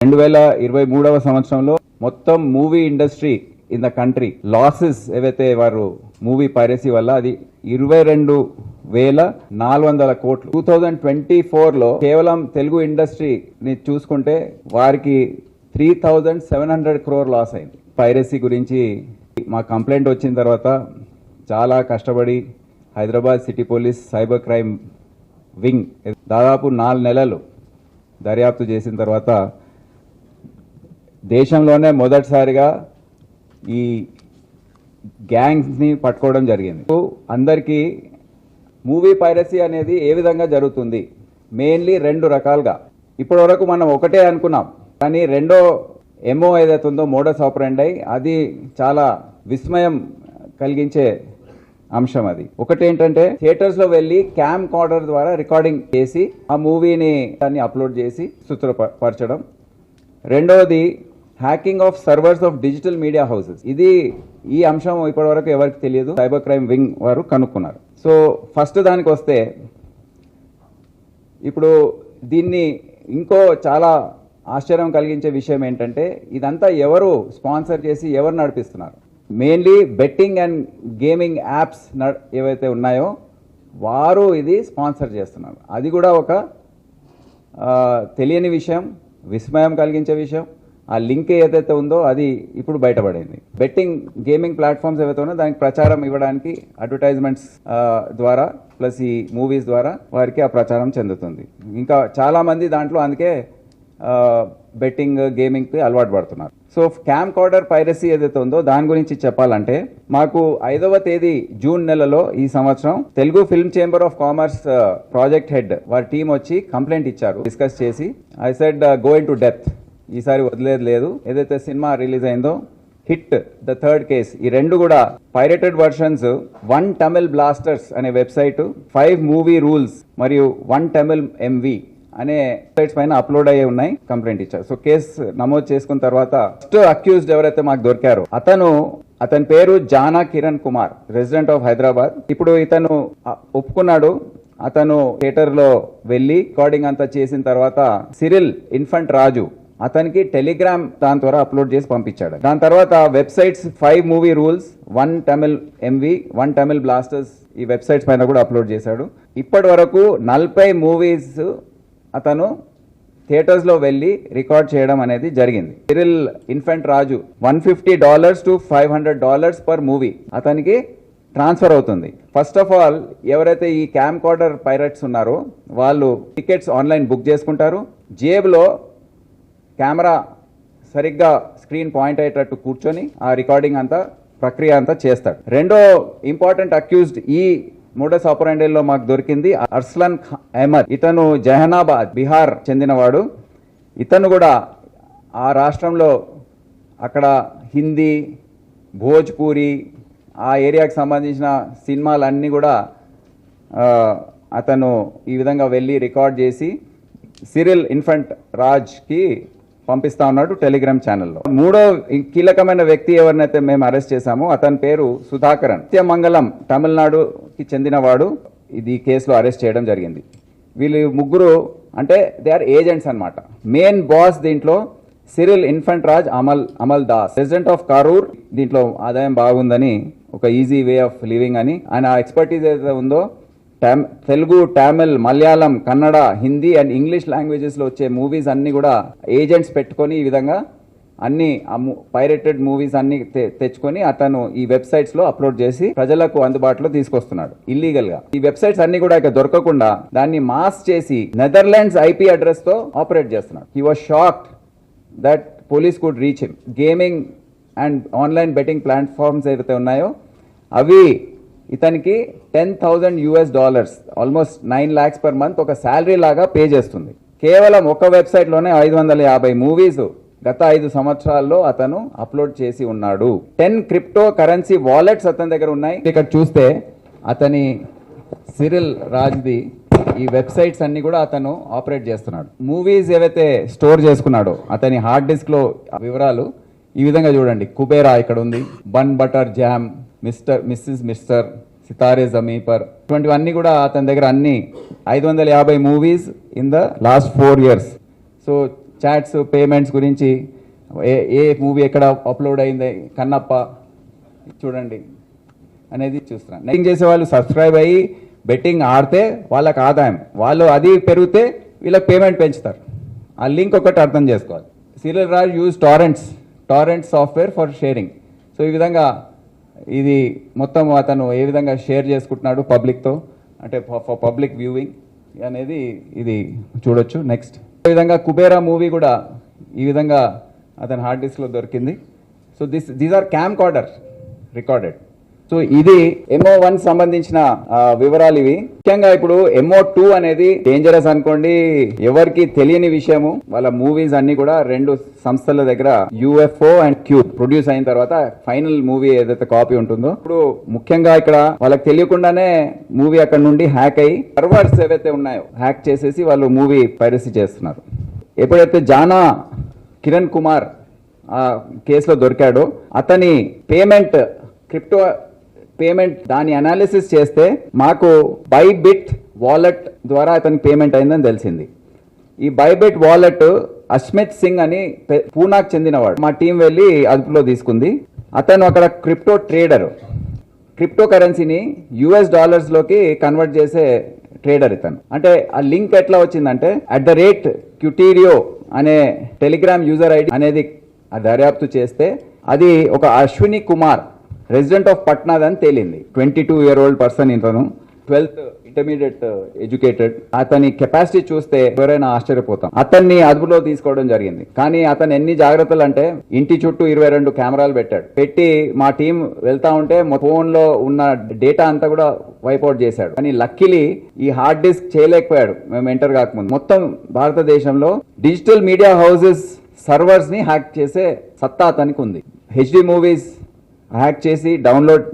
రెండు వేల ఇరవై మూడవ సంవత్సరంలో మొత్తం movie industry in the country losses ఏవైతే వారు మూవీ పైరసీ వల్ల అది ఇరవై రెండు వేల నాలుగు వందల కోట్లు. టూ థౌజండ్ ట్వంటీ ఫోర్లో కేవలం తెలుగు ఇండస్ట్రీని చూసుకుంటే వారికి three thousand seven hundred crore loss అయింది. పైరసీ గురించి మా కంప్లైంట్ వచ్చిన తర్వాత చాలా కష్టపడి Hyderabad city police cyber crime wing దాదాపు నాలుగు నెలలు దర్యాప్తు చేసిన తర్వాత దేశంలోనే మొదటిసారిగా ఈ గ్యాంగ్స్ని పట్టుకోవడం జరిగింది. అందరికీ మూవీ పైరసీ అనేది ఏ విధంగా జరుగుతుంది? మెయిన్లీ రెండు రకాలుగా. ఇప్పటి వరకు మనం ఒకటే అనుకున్నాం. కానీ రెండో ఎంఓ ఏదైతే ఉందో మోడస్ ఆపరెండై అది చాలా విస్మయం కలిగించే అంశం అది. ఒకటి ఏంటంటే థియేటర్స్లో వెళ్ళి క్యామ్ కార్డర్ ద్వారా రికార్డింగ్ చేసి ఆ మూవీని దాన్ని అప్లోడ్ చేసి సుతృపరచడం రెండవది hacking of servers of digital media houses ఇది ఈ అంశం ఇప్పటివరకు ఎవరికి తెలియదు. సైబర్ క్రైమ్ వింగ్ వారు కనుక్కున్నారు. సో ఫస్ట్ దానికి వస్తే ఇప్పుడు దీన్ని ఇంకో చాలా ఆశ్చర్యం కలిగించే విషయం ఏంటంటే ఇదంతా ఎవరు స్పాన్సర్ చేసి ఎవరు నడిపిస్తున్నారు? Mainly betting and gaming apps ఏవైతే ఉన్నాయో వారు ఇది స్పాన్సర్ చేస్తున్నారు. అది కూడా ఒక తెలియని విషయం విస్మయం కలిగించే విషయం. ఆ లింక్ ఏదైతే ఉందో అది ఇప్పుడు బయటపడింది. బెట్టింగ్ గేమింగ్ ప్లాట్ఫామ్స్ ఏవైతే ఉన్నాయో దానికి ప్రచారం ఇవ్వడానికి అడ్వర్టైజ్మెంట్స్ ద్వారా ప్లస్ ఈ మూవీస్ ద్వారా వారికి ఆ ప్రచారం చెందుతుంది. ఇంకా చాలామంది దాంట్లో అందుకే బెట్టింగ్ గేమింగ్కి అలవాటు పడుతున్నారు. సో క్యామ్ కార్డర్ పైరసీ ఏదైతే ఉందో దాని గురించి చెప్పాలంటే మాకు ఐదవ తేదీ జూన్ నెలలో ఈ సంవత్సరం Telugu film chamber of commerce project head వారి టీం వచ్చి కంప్లైంట్ ఇచ్చారు డిస్కస్ చేసి. I said go in to death. ఈసారి వదిలేదు లేదు. ఏదైతే సినిమా రిలీజ్ అయిందో హిట్ ద థర్డ్ కేస్. ఈ రెండు కూడా pirated versions one Tamil blasters అనే వెబ్సైట్ ఫైవ్ మూవీ రూల్స్ మరియు వన్ టమిల్ ఎంవి అనే వెబ్సైట్స్ పైన అప్లోడ్ అయ్యే ఉన్నాయి కంప్లైంట్ ఇచ్చారు. సో కేసు నమోదు చేసుకున్న తర్వాత ఫస్ట్ అక్యూజ్డ్ ఎవరైతే మాకు దొరికారో అతను అతని పేరు జానా కిరణ్ కుమార్ రెసిడెంట్ ఆఫ్ హైదరాబాద్ ఇప్పుడు ఇతను ఒప్పుకున్నాడు. అతను థియేటర్లో వెళ్ళి రికార్డింగ్ అంతా చేసిన తర్వాత సిరిల్ ఇన్ఫంట్ రాజు అతనికి టెలిగ్రామ్ దాని ద్వారా అప్లోడ్ చేసి పంపించాడు. దాని తర్వాత websites five movie rules one Tamil MV one Tamil blasters ఈ వెబ్సైట్స్ పైన కూడా అప్లోడ్ చేశాడు. ఇప్పటి వరకు నలభై మూవీస్ అతను థియేటర్స్లో వెళ్ళి రికార్డ్ చేయడం అనేది జరిగింది. Cyril Infant Raju one fifty dollars to five hundred dollars per movie అతనికి ట్రాన్స్ఫర్ అవుతుంది. ఫస్ట్ ఆఫ్ ఆల్ ఎవరైతే ఈ క్యామ్ కార్డర్ పైరట్స్ ఉన్నారో వాళ్ళు టికెట్స్ ఆన్లైన్ బుక్ చేసుకుంటారు. జేబులో కెమెరా సరిగ్గా స్క్రీన్ పాయింట్ అయ్యేటట్టు కూర్చొని ఆ రికార్డింగ్ అంతా ప్రక్రియ అంతా చేస్తాడు. రెండో ఇంపార్టెంట్ అక్యూజ్డ్ ఈ మోడస్ ఆపరెండేలో మాకు దొరికింది అర్స్లన్ అహ్మద్. ఇతను జహనాబాద్ బీహార్ చెందినవాడు. ఇతను కూడా ఆ రాష్ట్రంలో అక్కడ హిందీ భోజ్పూరి ఆ ఏరియాకి సంబంధించిన సినిమాలన్నీ కూడా అతను ఈ విధంగా వెళ్ళి రికార్డ్ చేసి సిరిల్ ఇన్ఫంట్ రాజ్కి పంపిస్తా ఉన్నాడు టెలిగ్రామ్ ఛానల్లో. మూడో కీలకమైన వ్యక్తి ఎవరినైతే మేము అరెస్ట్ చేశామో అతని పేరు సుధాకరన్. సత్యమంగళం తమిళనాడుకి చెందినవాడు ఇది కేసులో అరెస్ట్ చేయడం జరిగింది. వీళ్ళు ముగ్గురు అంటే దే ఆర్ ఏజెంట్స్ అన్నమాట. మెయిన్ బాస్ దీంట్లో సిరిల్ ఇన్ఫంట్ రాజ్ అమల్ అమల్ దాస్. ప్రెసిడెంట్ ఆఫ్ కారూర్ దీంట్లో ఆదాయం బాగుందని ఒక ఈజీ వే ఆఫ్ లివింగ్ అని ఆయన ఎక్స్పర్టీస్ ఏదైతే ఉందో టామ్ తెలుగు తమిళ్ మలయాళం కన్నడ హిందీ అండ్ ఇంగ్లీష్ లాంగ్వేజెస్లో వచ్చే మూవీస్ అన్నీ కూడా ఏజెంట్స్ పెట్టుకొని ఈ విధంగా అన్ని పైరేటెడ్ మూవీస్ అన్ని తె- తెచ్చుకొని అతను ఈ వెబ్సైట్స్లో అప్లోడ్ చేసి ప్రజలకు అందుబాటులో తీసుకొస్తున్నాడు ఇల్లీగల్గా. ఈ వెబ్సైట్స్ అన్ని కూడా ఇక దొరకకుండా దాన్ని మాస్ చేసి నెదర్లాండ్స్ ఐపీ అడ్రస్తో ఆపరేట్ చేస్తున్నాడు. He was shocked that police could reach him gaming and online betting platforms ఏవైతే ఉన్నాయో అవి ఇతనికి ten thousand US dollars almost nine lakhs per month ఒక శాలరీ లాగా పే చేస్తుంది. కేవలం ఒక వెబ్సైట్లోనే ఐదు వందల యాభై మూవీస్ గత ఐదు సంవత్సరాల్లో అతను అప్లోడ్ చేసి ఉన్నాడు. టెన్ క్రిప్టో కరెన్సీ వాలెట్స్ అతని దగ్గర ఉన్నాయి. ఇక్కడ చూస్తే అతని సిరిల్ రాజ్ది ఈ వెబ్సైట్స్ అన్ని కూడా అతను ఆపరేట్ చేస్తున్నాడు. మూవీస్ ఏవైతే స్టోర్ చేసుకున్నాడో అతని హార్డ్ డిస్క్లో వివరాలు ఈ విధంగా చూడండి. కుబేరా ఇక్కడ ఉంది. Bun butter jam mister missus mister Sitare Zameenpar ఇటువంటివన్నీ కూడా అతని దగ్గర అన్ని ఐదు వందల యాభై movies in the last four years so chats payments గురించి ఏ ఏ మూవీ ఎక్కడ అప్లోడ్ అయింది కన్నప్ప చూడండి అనేది చూస్తున్నాను నెట్టింగ్ చేసే వాళ్ళు సబ్స్క్రైబ్ అయ్యి బెట్టింగ్ ఆడితే వాళ్ళకి ఆదాయం. వాళ్ళు అది పెరిగితే వీళ్ళకి పేమెంట్ పెంచుతారు. ఆ లింక్ ఒకటి అర్థం చేసుకోవాలి. Cyril Raj use torrents torrent software for sharing so ఈ విధంగా ఇది మొత్తం అతను ఏ విధంగా షేర్ చేసుకుంటున్నాడు పబ్లిక్తో అంటే ఫర్ పబ్లిక్ వ్యూవింగ్ అనేది ఇది చూడొచ్చు. నెక్స్ట్ ఈ విధంగా కుబేరా మూవీ కూడా ఈ విధంగా అతని హార్డ్ డిస్క్లో దొరికింది. So this these are camcorder recorded so ఇది ఎంఓ వన్ సంబంధించిన వివరాలు ఇవి. ముఖ్యంగా ఇప్పుడు ఎంఓ టూ అనేది డేంజరస్ అనుకోండి ఎవరికి తెలియని విషయము. వాళ్ళ మూవీస్ అన్ని కూడా రెండు సంస్థల దగ్గర యుఎఫ్ఓ అండ్ క్యూబ్ ప్రొడ్యూస్ అయిన తర్వాత ఫైనల్ మూవీ ఏదైతే కాపీ ఉంటుందో. ఇప్పుడు ముఖ్యంగా ఇక్కడ వాళ్ళకి తెలియకుండానే మూవీ అక్కడ నుండి హ్యాక్ అయ్యి సర్వర్స్ ఏవైతే ఉన్నాయో హ్యాక్ చేసేసి వాళ్ళు మూవీ పైరసీ చేస్తున్నారు. ఎప్పుడైతే జానా కిరణ్ కుమార్ ఆ కేసులో దొరికాడో అతని పేమెంట్ క్రిప్టో పేమెంట్ దాని అనాలిసిస్ చేస్తే మాకు బైబిట్ వాలెట్ ద్వారా అతనికి పేమెంట్ అయిందని తెలిసింది. ఈ బైబిట్ వాలెట్ అస్మిత్ సింగ్ అని పూనాకు చెందినవాడు. మా టీం వెళ్ళి అదుపులో తీసుకుంది. అతను అక్కడ క్రిప్టో ట్రేడర్ క్రిప్టో కరెన్సీని యుఎస్ డాలర్స్లోకి కన్వర్ట్ చేసే ట్రేడర్ ఇతను. అంటే ఆ లింక్ ఎట్లా వచ్చిందంటే అట్ ద రేట్ క్యూటీరియో అనే టెలిగ్రామ్ యూజర్ ఐడి అనేది దర్యాప్తు చేస్తే అది ఒక అశ్విని కుమార్ రెసిడెంట్ ఆఫ్ పట్నాద్ అని తేలింది. Twenty two year old person ఇతను. ట్వెల్త్ ఇంటర్మీడియట్ ఎడ్యుకేటెడ్ అతని కెపాసిటీ చూస్తే ఎవరైనా ఆశ్చర్యపోతాం. అతన్ని అదుపులో తీసుకోవడం జరిగింది. కానీ అతను ఎన్ని జాగ్రత్తలు అంటే ఇంటి చుట్టూ ఇరవై రెండు కెమెరాలు పెట్టాడు. పెట్టి మా టీం వెళ్తా ఉంటే ఫోన్లో ఉన్న డేటా అంతా కూడా వైపౌట్ చేశాడు. కానీ లక్కీలీ ఈ హార్డ్ డిస్క్ చేయలేకపోయాడు. మేము ఎంటర్ కాకముందు. మొత్తం భారతదేశంలో డిజిటల్ మీడియా హౌసెస్ సర్వర్స్ని హ్యాక్ చేసే సత్తా అతనికి ఉంది. హెచ్డి మూవీస్ హ్యాక్ చేసి డౌన్లోడ్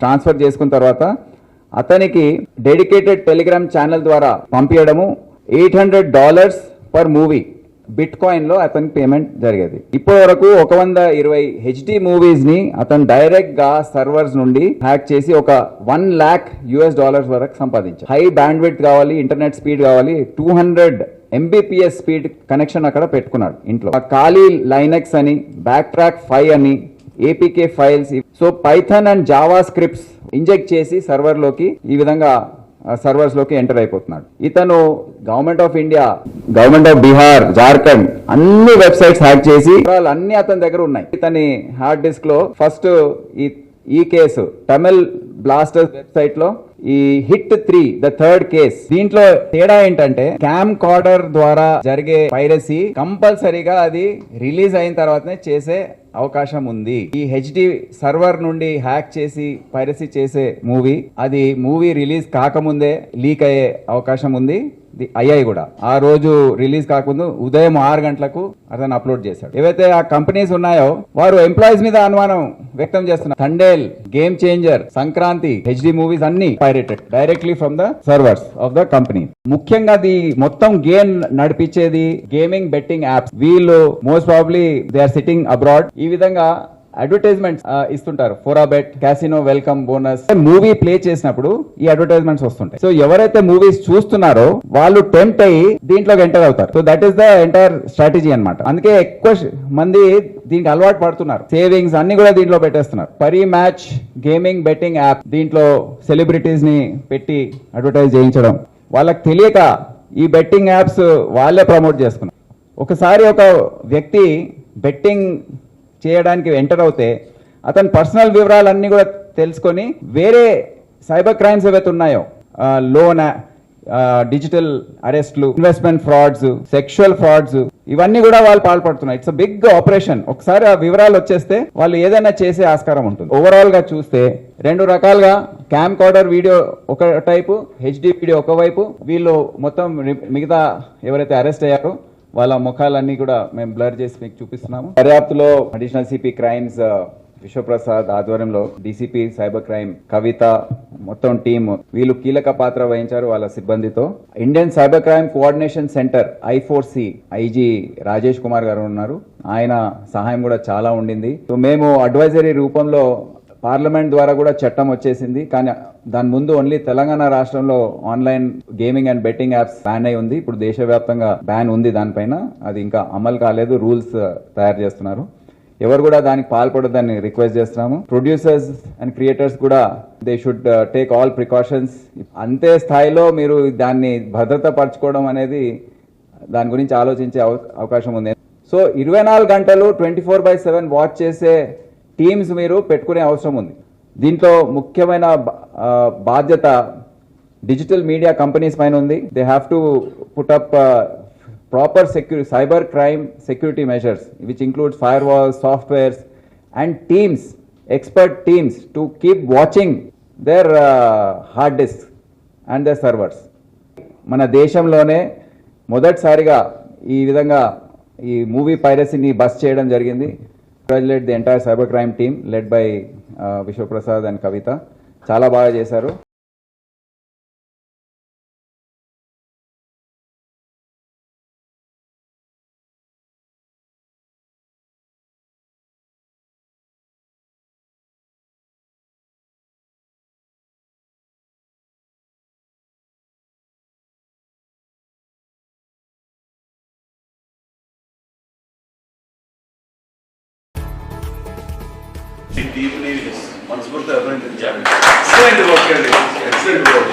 ట్రాన్స్ఫర్ చేసుకున్న తర్వాత అతనికి డెడికేటెడ్ టెలిగ్రామ్ ఛానల్ ద్వారా పంపించడము eight hundred dollars per movie. Bit కాయిన్లో అతని అతనికి పేమెంట్ జరిగేది. ఇప్పటి వరకు ఒక వంద ఇరవై హెచ్డి మూవీస్ని అతను డైరెక్ట్గా సర్వర్స్ నుండి హ్యాక్ చేసి ఒక వన్ ల్యాక్ యుఎస్ డాలర్స్ వరకు సంపాదించారు హై బ్యాండ్విడ్త్ కావాలి ఇంటర్నెట్ స్పీడ్ కావాలి two hundred MBPS speed connection అక్కడ పెట్టుకున్నాడు ఇంట్లో. ఆ ఖాళీ లైనెక్స్ అని బ్యాక్ ట్రాక్ ఫైవ్ అని APK files so python and java scripts inject చేసి సర్వర్లోకి ఈ విధంగా సర్వర్స్లోకి ఎంటర్ అయిపోతున్నాడు. ఇతను government of India government of Bihar Jharkhand అన్ని వెబ్సైట్స్ హ్యాక్ చేసి అన్ని అతని దగ్గర ఉన్నాయి. ఇతని హార్డ్ డిస్క్లో ఫస్ట్ ఈ ఈ కేసు తమిళ్ బ్లాస్టర్స్ వెబ్సైట్లో ఈ hit three the third case దీంట్లో తేడా ఏంటంటే క్యామ్ కార్డర్ ద్వారా జరిగే పైరసీ కంపల్సరీగా అది రిలీజ్ అయిన తర్వాతనే చేసే అవకాశం ఉంది ఈ హెచ్డి సర్వర్ నుండి హ్యాక్ చేసి పైరసీ చేసే మూవీ అది మూవీ రిలీజ్ కాకముందే లీక్ అయ్యే అవకాశం ఉంది అయ్యాయి కూడా. ఆ రోజు రిలీజ్ కాకముందు ఉదయం ఆరు గంటలకు అతను అప్లోడ్ చేశాడు. ఏవైతే ఆ కంపెనీస్ ఉన్నాయో వారు ఎంప్లాయీస్ మీద అనుమానం వ్యక్తం చేస్తున్నారు. Thandel game changer Sankranti HD movies అన్ని pirated directly from the servers of the company. ముఖ్యంగా ది మొత్తం గేమ్ నడిపించేది గేమింగ్ బెట్టింగ్ యాప్స్. వీళ్ళు most probably they are sitting abroad. ఈ విధంగా అడ్వర్టైజ్మెంట్స్ ఇస్తుంటారు. Fourabet casino welcome bonus. Movie play చేసినప్పుడు ఈ అడ్వర్టైజ్మెంట్స్ వస్తుంటాయి. సో ఎవరైతే మూవీస్ చూస్తున్నారో వాళ్ళు టెంప్ట్ అయ్యి దీంట్లోకి ఎంటర్ అవుతారు. So that is the entire strategy అన్నమాట. అందుకే ఎక్కువ మంది దీనికి అలవాటు పడుతున్నారు. సేవింగ్స్ అన్ని కూడా దీంట్లో పెట్టేస్తున్నారు. Parimatch gaming betting app దీంట్లో సెలబ్రిటీస్ని పెట్టి అడ్వర్టైజ్ చేయించడం. వాళ్ళకి తెలియక ఈ బెట్టింగ్ యాప్స్ వాళ్ళే ప్రమోట్ చేసుకున్నారు. ఒకసారి ఒక వ్యక్తి బెట్టింగ్ చేయడానికి ఎంటర్ అవుతే అతని పర్సనల్ వివరాలన్నీ కూడా తెలుసుకొని వేరే సైబర్ క్రైమ్స్ ఏవైతే ఉన్నాయో లోన్ డిజిటల్ అరెస్ట్లు ఇన్వెస్ట్మెంట్ ఫ్రాడ్స్ సెక్షువల్ ఫ్రాడ్స్ ఇవన్నీ కూడా వాళ్ళు పాల్పడుతున్నాయి. ఇట్స్ బిగ్ ఆపరేషన్ ఒకసారి ఆ వివరాలు వచ్చేస్తే వాళ్ళు ఏదైనా చేసే ఆస్కారం ఉంటుంది. ఓవరాల్గా చూస్తే రెండు రకాలుగా క్యామ్ కార్డర్ వీడియో ఒక టైపు హెచ్డి వీడియో ఒకవైపు వీళ్ళు మొత్తం మిగతా ఎవరైతే అరెస్ట్ అయ్యారో వాళ్ళ ముఖాలన్నీ కూడా మేము బ్లర్ చేసి మీకు చూపిస్తున్నాము. దర్యాప్తులో అడిషనల్ సిపి క్రైమ్స్ విశ్వప్రసాద్ ఆధ్వర్యంలో డీసీపీ సైబర్ క్రైమ్ కవిత మొత్తం టీం వీళ్ళు కీలక పాత్ర వహించారు వాళ్ళ సిబ్బందితో. Indian cyber crime coordination centre I four C IG Rajesh Kumar garu ఉన్నారు. ఆయన సహాయం కూడా చాలా ఉండింది. సో మేము అడ్వైజరీ రూపంలో పార్లమెంట్ ద్వారా కూడా చట్టం వచ్చేసింది. కానీ దాని ముందు ఓన్లీ తెలంగాణ రాష్ట్రంలో online gaming and betting apps ban అయి ఉంది. ఇప్పుడు దేశవ్యాప్తంగా బ్యాన్ ఉంది దానిపైన. అది ఇంకా అమలు కాలేదు. రూల్స్ తయారు చేస్తున్నారు. ఎవరు కూడా దానికి పాల్పడదని రిక్వెస్ట్ చేస్తున్నాము. ప్రొడ్యూసర్స్ అండ్ క్రియేటర్స్ కూడా they should take all precautions అంతే స్థాయిలో మీరు దాన్ని భద్రత పరచుకోవడం అనేది దాని గురించి ఆలోచించే అవ- అవకాశం ఉంది. సో ఇరవై నాలుగు గంటలు twenty four by seven watch చేసే టీమ్స్ మీరు పెట్టుకునే అవసరం ఉంది. దీంట్లో ముఖ్యమైన బా- బాధ్యత డిజిటల్ మీడియా కంపెనీస్ పైన ఉంది. They have to put up proper security cyber crime security measures which includes firewalls softwares and teams expert teams to keep watching their hard disk and their servers మన దేశంలోనే మొదటిసారిగా ఈ విధంగా ఈ movie పైరసీని bust చేయడం జరిగింది. Congratulate the entire cyber crime team led by Vishwaprasad and Kavitha చాలా బాగా చేశారు. డీప్లీ మనస్ఫూర్తిగా అభినందించాలి ఎక్సలెంట్ వర్క్ అండి ఎక్సలెంట్ వర్క్